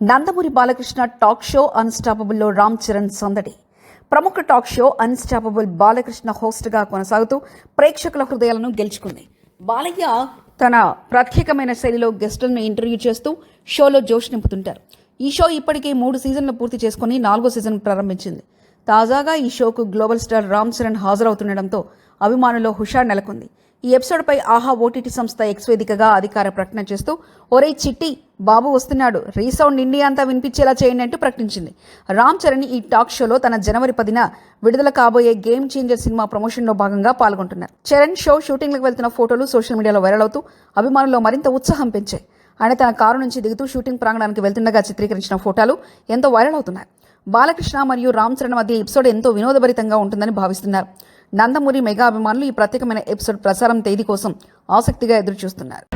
Nandamuri Balakrishna talk show అన్స్టాపబుల్లో రామ్ చరణ్ సందడి. ప్రముఖ టాక్ షో అన్స్టాపబుల్ బాలకృష్ణ హోస్ట్గా కొనసాగుతూ ప్రేక్షకుల హృదయాలను గెలుచుకుంది. బాలయ్య తన ప్రత్యేకమైన శైలిలో గెస్టులను ఇంటర్వ్యూ చేస్తూ షోలో జోష్ నింపుతుంటారు. ఈ షో ఇప్పటికే మూడు సీజన్లు పూర్తి చేసుకుని నాలుగో సీజన్ ప్రారంభించింది. తాజాగా ఈ షోకు గ్లోబల్ స్టార్ రామ్ చరణ్ హాజరవుతుండటంతో అభిమానుల్లో హుషార్ నెలకొంది. ఈ ఎపిసోడ్పై ఆహా ఓటీటీ సంస్థ ఎక్స్ వేదికగా అధికార ప్రకటన చేస్తూ ఒరే చిట్టి బాబు వస్తున్నాడు. రీసౌండ్ ఇండియా అంతా వినిపించేలా చేయండి అంటూ ప్రకటించింది. రామ్ చరణ్ ఈ టాక్ షోలో తన జనవరి పదిన విడుదల కాబోయే గేమ్ చేంజర్ సినిమా ప్రమోషన్లో భాగంగా పాల్గొంటున్నారు. చరణ్ షో షూటింగ్లకు వెళ్తున్న ఫోటోలు సోషల్ మీడియాలో వైరల్ అవుతూ అభిమానుల్లో మరింత ఉత్సాహం పెంచాయి. ఆయన తన కారు నుంచి దిగుతూ షూటింగ్ ప్రాంగణానికి వెళ్తుండగా చిత్రీకరించిన ఫోటోలు ఎంతో వైరల్ అవుతున్నాయి. బాలకృష్ణ మరియు రామ్ చరణ్ మధ్య ఎపిసోడ్ ఎంతో వినోదభరితంగా ఉంటుందని భావిస్తున్నారు. నందమూరి మెగా అభిమానులు ఈ ప్రత్యేకమైన ఎపిసోడ్ ప్రసారం తేదీ కోసం ఆసక్తిగా ఎదురుచూస్తున్నారు.